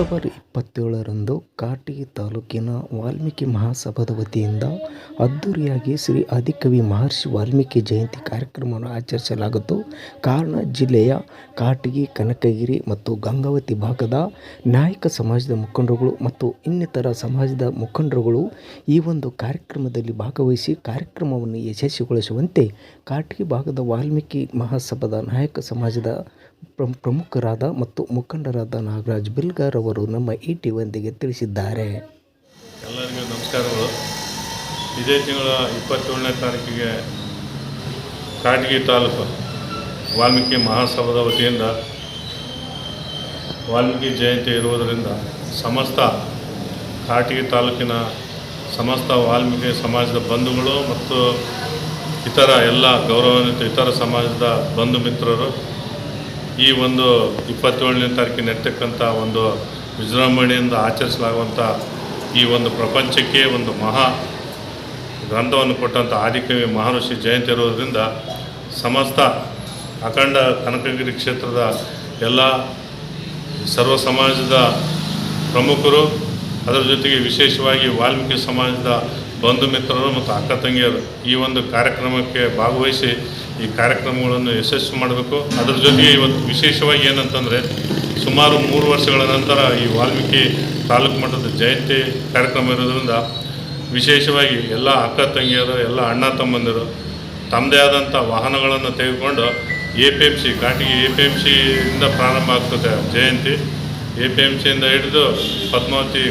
October ಇಪ್ಪತ್ತೇಳರಂದು ಕಾಟಿ ತಾಲೂಕಿನ ವಾಲ್ಮೀಕಿ ಮಹಾಸಭಾದ ವತಿಯಿಂದ ಅದ್ದೂರಿಯಾಗಿ ಶ್ರೀ ಆದಿಕವಿ ಮಹರ್ಷಿ ವಾಲ್ಮೀಕಿ ಜಯಂತಿ ಕಾರ್ಯಕ್ರಮವನ್ನು ಆಚರಿಸಲಾಗಿತ್ತು ಕಾರಣ ಜಿಲ್ಲೆಯ ಕಾಟಗಿ, ಕನಕಗಿರಿ ಮತ್ತು ಗಂಗಾವತಿ ಭಾಗದ ನಾಯಕ ಸಮಾಜದ ಮುಖಂಡರುಗಳು ಮತ್ತು ಇನ್ನಿತರ ಸಮಾಜದ ಮುಖಂಡರುಗಳು ಈ ಒಂದು ಕಾರ್ಯಕ್ರಮದಲ್ಲಿ ಭಾಗವಹಿಸಿ ಕಾರ್ಯಕ್ರಮವನ್ನು ಯಶಸ್ವಿಗೊಳಿಸುವಂತೆ ಕಾಟಗಿ ಭಾಗದ ವಾಲ್ಮೀಕಿ ಮಹಾಸಭಾದ ನಾಯಕ ಸಮಾಜದ ಪ್ರಮುಖರಾದ ಮತ್ತು ಮುಖಂಡರಾದ ನಾಗರಾಜ್ ಬಿಲ್ಗಾರ್ ಅವರು ನಮ್ಮ ಈ ಟಿ ಒಂದಿಗೆ ತಿಳಿಸಿದ್ದಾರೆ. ಎಲ್ಲರಿಗೂ ನಮಸ್ಕಾರಗಳು. ಇದೇ ತಿಂಗಳ ಇಪ್ಪತ್ತೇಳನೇ ತಾರೀಕಿಗೆ ಕಾಟಗಿ ತಾಲೂಕು ವಾಲ್ಮೀಕಿ ಮಹಾಸಭಾದ ವತಿಯಿಂದ ವಾಲ್ಮೀಕಿ ಜಯಂತಿ ಇರುವುದರಿಂದ ಸಮಸ್ತ ಕಾಟಗಿ ತಾಲೂಕಿನ ಸಮಸ್ತ ವಾಲ್ಮೀಕಿ ಸಮಾಜದ ಬಂಧುಗಳು ಮತ್ತು ಇತರ ಎಲ್ಲ ಗೌರವಾನ್ವಿತ ಇತರ ಸಮಾಜದ ಬಂಧು ಮಿತ್ರರು ಈ ಒಂದು ಇಪ್ಪತ್ತೇಳನೇ ತಾರೀಕಿನ ನಡೀತಕ್ಕಂಥ ಒಂದು ವಿಜೃಂಭಣೆಯಿಂದ ಆಚರಿಸಲಾಗುವಂಥ ಈ ಒಂದು ಪ್ರಪಂಚಕ್ಕೆ ಒಂದು ಮಹಾ ಗ್ರಂಥವನ್ನು ಕೊಟ್ಟಂಥ ಆದಿಕವಿ ಮಹರ್ಷಿ ಜಯಂತಿ ಇರೋದರಿಂದ ಸಮಸ್ತ ಅಖಂಡ ಕನಕಗಿರಿ ಕ್ಷೇತ್ರದ ಎಲ್ಲ ಸರ್ವ ಸಮಾಜದ ಪ್ರಮುಖರು, ಅದರ ಜೊತೆಗೆ ವಿಶೇಷವಾಗಿ ವಾಲ್ಮೀಕಿ ಸಮಾಜದ ಬಂಧು ಮಿತ್ರರು ಮತ್ತು ಅಕ್ಕ ತಂಗಿಯರು ಈ ಒಂದು ಕಾರ್ಯಕ್ರಮಕ್ಕೆ ಭಾಗವಹಿಸಿ ಈ ಕಾರ್ಯಕ್ರಮಗಳನ್ನು ಯಶಸ್ವಿ ಮಾಡಬೇಕು. ಅದರ ಜೊತೆಗೆ ಇವತ್ತು ವಿಶೇಷವಾಗಿ ಏನಂತಂದರೆ ಸುಮಾರು ಮೂರು ವರ್ಷಗಳ ನಂತರ ಈ ವಾಲ್ಮೀಕಿ ತಾಲೂಕು ಮಟ್ಟದ ಜಯಂತಿ ಕಾರ್ಯಕ್ರಮ ಇರೋದ್ರಿಂದ ವಿಶೇಷವಾಗಿ ಎಲ್ಲ ಅಕ್ಕ ತಂಗಿಯರು, ಎಲ್ಲ ಅಣ್ಣ ತಮ್ಮಂದಿರು, ತಮ್ಮದೇ ಆದಂಥ ವಾಹನಗಳನ್ನು ತೆಗೆದುಕೊಂಡು ಎ ಪಿ ಎಂ ಸಿ ಘಾಟಿಗೆ ಎ ಪಿ ಎಂ ಸಿಯಿಂದ ಪ್ರಾರಂಭ ಆಗ್ತದೆ ಜಯಂತಿ. ಎ ಪಿ ಎಂ ಸಿಯಿಂದ ಹಿಡಿದು ಪದ್ಮಾವತಿ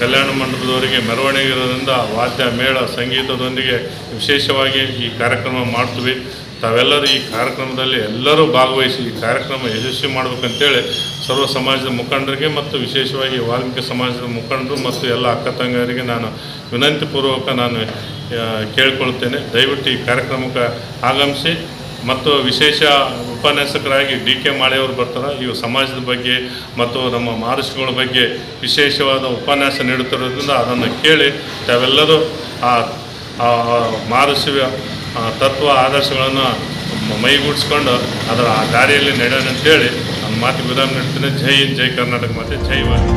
ಕಲ್ಯಾಣ ಮಂಟಪದವರಿಗೆ ಮೆರವಣಿಗೆ ಇರೋದ್ರಿಂದ ವಾದ್ಯ, ಮೇಳ, ಸಂಗೀತದೊಂದಿಗೆ ವಿಶೇಷವಾಗಿ ಈ ಕಾರ್ಯಕ್ರಮ ಮಾಡ್ತೀವಿ. ತಾವೆಲ್ಲರೂ ಈ ಕಾರ್ಯಕ್ರಮದಲ್ಲಿ ಎಲ್ಲರೂ ಭಾಗವಹಿಸಿ ಈ ಕಾರ್ಯಕ್ರಮ ಯಶಸ್ವಿ ಮಾಡಬೇಕಂತೇಳಿ ಸರ್ವ ಸಮಾಜದ ಮುಖಂಡರಿಗೆ ಮತ್ತು ವಿಶೇಷವಾಗಿ ವಾಲ್ಮೀಕಿ ಸಮಾಜದ ಮುಖಂಡರು ಮತ್ತು ಎಲ್ಲ ಅಕ್ಕ ತಂಗಿಯರಿಗೆ ನಾನು ವಿನಂತಿಪೂರ್ವಕ ನಾನು ಕೇಳಿಕೊಳ್ಳುತ್ತೇನೆ ದಯವಿಟ್ಟು ಈ ಕಾರ್ಯಕ್ರಮಕ್ಕೆ ಆಗಮಿಸಿ ಮತ್ತು ವಿಶೇಷ ಉಪನ್ಯಾಸಕರಾಗಿ ಡಿ ಕೆ ಮಾಳೆಯವರು ಬರ್ತಾರೆ. ಇವು ಸಮಾಜದ ಬಗ್ಗೆ ಮತ್ತು ನಮ್ಮ ಮಹರ್ಷಿಗಳ ಬಗ್ಗೆ ವಿಶೇಷವಾದ ಉಪನ್ಯಾಸ ನೀಡುತ್ತಿರೋದ್ರಿಂದ ಅದನ್ನು ಕೇಳಿ ತಾವೆಲ್ಲರೂ ಆ ಮಹರ್ಷಿಯ ತತ್ವ ಆದರ್ಶಗಳನ್ನು ಮೈಗೂಡಿಸ್ಕೊಂಡು ಅದರ ಆ ದಾರಿಯಲ್ಲಿ ನಡೆಯೋಣ ಅಂತೇಳಿ ನನ್ನ ಮಾತು ವಿರಾಮ ನೀಡ್ತೇನೆ ಜೈ ಜೈ ಕರ್ನಾಟಕ ಮಾತೆ, ಜೈ ವಾಲ್ಮೀಕಿ